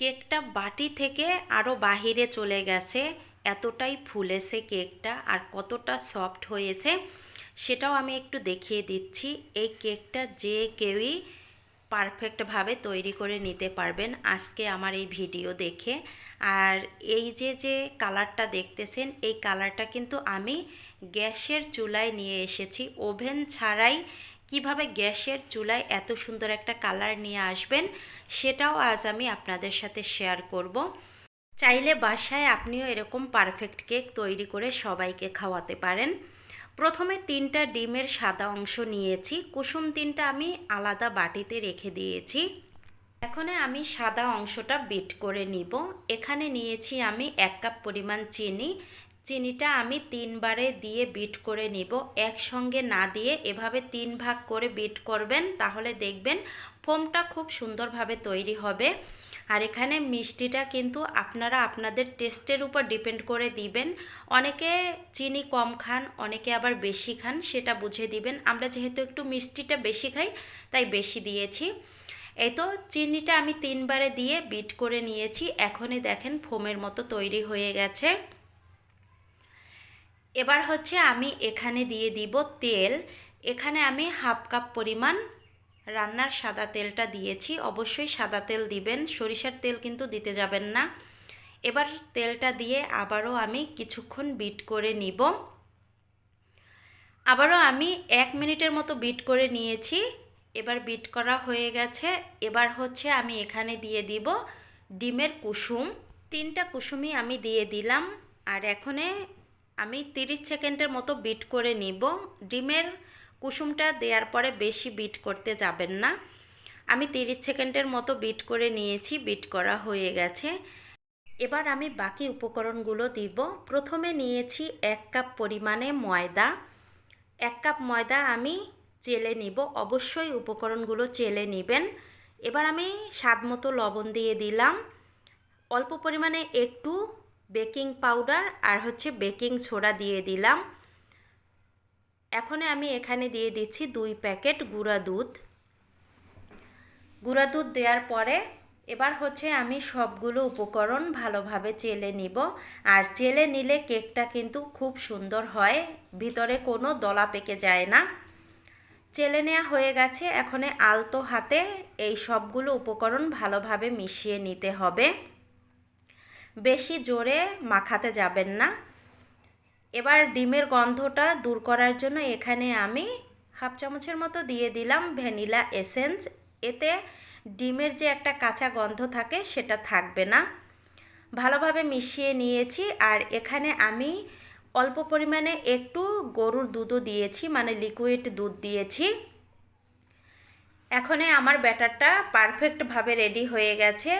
কেকটা বাটি থেকে আরও বাহিরে চলে গেছে। এতটাই ফুলেছে কেকটা আর কতটা সফট হয়েছে, সেটাও আমি একটু দেখিয়ে দিচ্ছি। এই কেকটা যে কেউই পারফেক্টভাবে তৈরি করে নিতে পারবেন আজকে আমার এই ভিডিও দেখে। আর এই যে যে কালারটা দেখতেছেন, এই কালারটা কিন্তু আমি গ্যাসের চুলায় নিয়ে এসেছি। ওভেন ছাড়াই কীভাবে গ্যাসের চুলায় এত সুন্দর একটা কালার নিয়ে আসবেন সেটাও আজ আমি আপনাদের সাথে শেয়ার করব। চাইলে বাসায় আপনিও এরকম পারফেক্ট কেক তৈরি করে সবাইকে খাওয়াতে পারেন। প্রথমে তিনটা ডিমের সাদা অংশ নিয়েছি, কুসুম তিনটা আমি আলাদা বাটিতে রেখে দিয়েছি। এখানে আমি সাদা অংশটা বিট করে নিব। এখানে নিয়েছি আমি এক কাপ পরিমাণ চিনি চিনিটা আমি তিনবারে দিয়ে বিট করে নিব। একসঙ্গে না দিয়ে এভাবে তিন ভাগ করে বিট করবেন, তাহলে দেখবেন ফোমটা খুব সুন্দরভাবে তৈরি হবে। আর এখানে মিষ্টিটা কিন্তু আপনারা আপনাদের টেস্টের উপর ডিপেন্ড করে দিবেন। অনেকে চিনি কম খান, অনেকে আবার বেশি খান, সেটা বুঝে দিবেন। আমরা যেহেতু একটু মিষ্টিটা বেশি খাই, তাই বেশি দিয়েছি। এই তো চিনিটা আমি তিনবারে দিয়ে বিট করে নিয়েছি। এখনই দেখেন ফোমের মতো তৈরি হয়ে গেছে। এবার হচ্ছে আমি এখানে দিয়ে দিব তেল। এখানে আমি হাফ কাপ পরিমাণ রান্নার সাদা তেলটা দিয়েছি। অবশ্যই সাদা তেল দিবেন, সরিষার তেল কিন্তু দিতে যাবেন না। এবার তেলটা দিয়ে আবারও আমি কিছুক্ষণ বিট করে নিব। আবারও আমি এক মিনিটের মতো বিট করে নিয়েছি। এবার বিট করা হয়ে গেছে। এবার হচ্ছে আমি এখানে দিয়ে দিব ডিমের কুসুম। তিনটা কুসুমই আমি দিয়ে দিলাম। আর এখানে আমি 30 সেকেন্ডের মতো বিট করে নিব। ডিমের কুসুমটা দেওয়ার পরে বেশি বিট করতে যাবেন না। আমি 30 সেকেন্ডের মতো বিট করে নিয়েছি বিট করা হয়ে গেছে। এবার আমি বাকি উপকরণগুলো দিব। প্রথমে নিয়েছি এক কাপ পরিমাণে ময়দা। এক কাপ ময়দা আমি চেলে নিব। অবশ্যই উপকরণগুলো চেলে নেবেন। এবার আমি স্বাদ মতো লবণ দিয়ে দিলাম। অল্প পরিমাণে একটু বেকিং পাউডার আর হচ্ছে বেকিং সোডা দিয়ে দিলাম। এখন আমি এখানে দিয়ে দিচ্ছি দুই প্যাকেট গুঁড়া দুধ। গুঁড়া দুধ দেওয়ার পরে এবার হচ্ছে আমি সবগুলো উপকরণ ভালোভাবে চেলে নিব। আর চেলে নিলে কেকটা কিন্তু খুব সুন্দর হয়, ভিতরে কোনো দলা পেকে যায় না। চেলে নেওয়া হয়ে গেছে, এখন আলতো হাতে এই সবগুলো উপকরণ ভালোভাবে মিশিয়ে নিতে হবে। বেশি জোরে মাখাতে যাবেন না। এবার ডিমের গন্ধটা দূর করার জন্য এখানে আমি হাফ চামচের মতো দিয়ে দিলাম ভ্যানিলা এসেন্স। এতে ডিমের যে একটা কাঁচা গন্ধ থাকে সেটা থাকবে না। ভালোভাবে মিশিয়ে নিয়েছি আর এখানে আমি অল্প পরিমাণে একটু গরুর দুধও দিয়েছি মানে লিকুইড দুধ দিয়েছি। এখনে আমার ব্যাটারটা পারফেক্টভাবে রেডি হয়ে গেছে।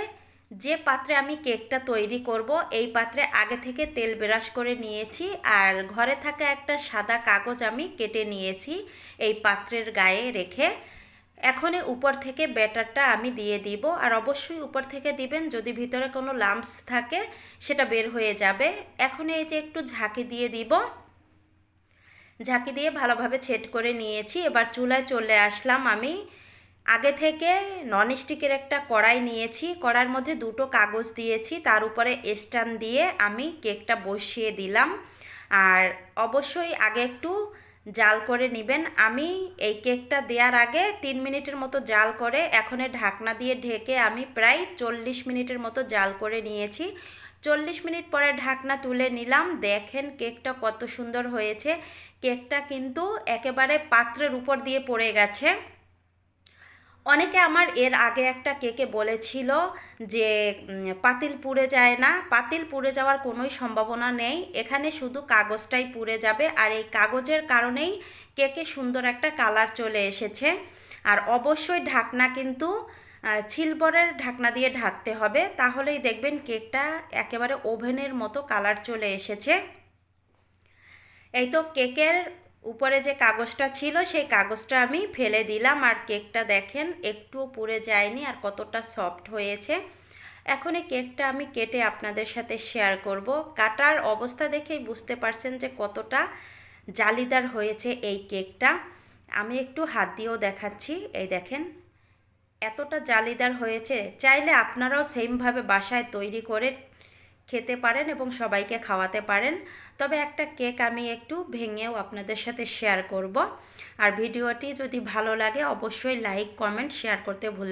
যে পাত্রে আমি কেকটা তৈরি করব, এই পাত্রে আগে থেকে তেল ব্রাশ করে নিয়েছি আর ঘরে থাকা একটা সাদা কাগজ আমি কেটে নিয়েছি এই পাত্রের গায়ে রেখে। এখনই উপর থেকে ব্যাটারটা আমি দিয়ে দিব আর অবশ্যই উপর থেকে দিবেন যদি ভিতরে কোনো লাম্পস থাকে, সেটা বের হয়ে যাবে। এখন এই যে একটু ঝাঁকি দিয়ে দিব। ঝাঁকি দিয়ে ভালোভাবে ছেট করে নিয়েছি। এবার চুলায় চলে আসলাম আমি। আগে থেকে ননস্টিকের একটা কড়াই নিয়েছি কড়ার মধ্যে দুটো কাগজ দিয়েছি, তার উপরে স্ট্যান্ড দিয়ে আমি কেকটা বসিয়ে দিলাম। আর অবশ্যই আগে একটু জাল করে নেবেন। আমি এই কেকটা দেওয়ার আগে তিন মিনিটের মতো জাল করে, এখনে ঢাকনা দিয়ে ঢেকে আমি প্রায় চল্লিশ মিনিটের মতো জাল করে নিয়েছি। চল্লিশ মিনিট পরে ঢাকনা তুলে নিলাম। দেখেন কেকটা কত সুন্দর হয়েছে। কেকটা কিন্তু একেবারে পাত্রের উপর দিয়ে পড়ে গেছে। অনেকে আমার এর আগে একটা কেকে বলেছিল যে পাতিল পুড়ে যায় না। পাতিল পুড়ে যাওয়ার কোনোই সম্ভাবনা নেই। এখানে শুধু কাগজটাই পুড়ে যাবে। আর এই কাগজের কারণেই কেকে সুন্দর একটা কালার চলে এসেছে। আর অবশ্যই ঢাকনা কিন্তু ছিলবরের ঢাকনা দিয়ে ঢাকতে হবে। তাহলেই দেখবেন কেকটা একেবারে ওভেনের মতো কালার চলে এসেছে। এই তো কেকের উপরে যে কাগজটা ছিল, সেই কাগজটা আমি ফেলে দিলাম। আর কেকটা দেখেন, একটুও পুড়ে যায়নি আর কতটা সফট হয়েছে। এখন এই কেকটা আমি কেটে আপনাদের সাথে শেয়ার করব। কাটার অবস্থা দেখেই বুঝতে পারছেন যে কতটা জালিদার হয়েছে এই কেকটা। আমি একটু হাত দিয়েও দেখাচ্ছি। এই দেখেন, এতটা জালিদার হয়েছে। চাইলে আপনারাও সেমভাবে বাসায় তৈরি করে খেতে পারেন এবং সবাইকে খাওয়াতে পারেন। তবে একটা কেক আমি একটু ভেঙেও আপনাদের সাথে শেয়ার করব। আর ভিডিওটি যদি ভালো লাগে, অবশ্যই লাইক কমেন্ট শেয়ার করতে ভুলবেন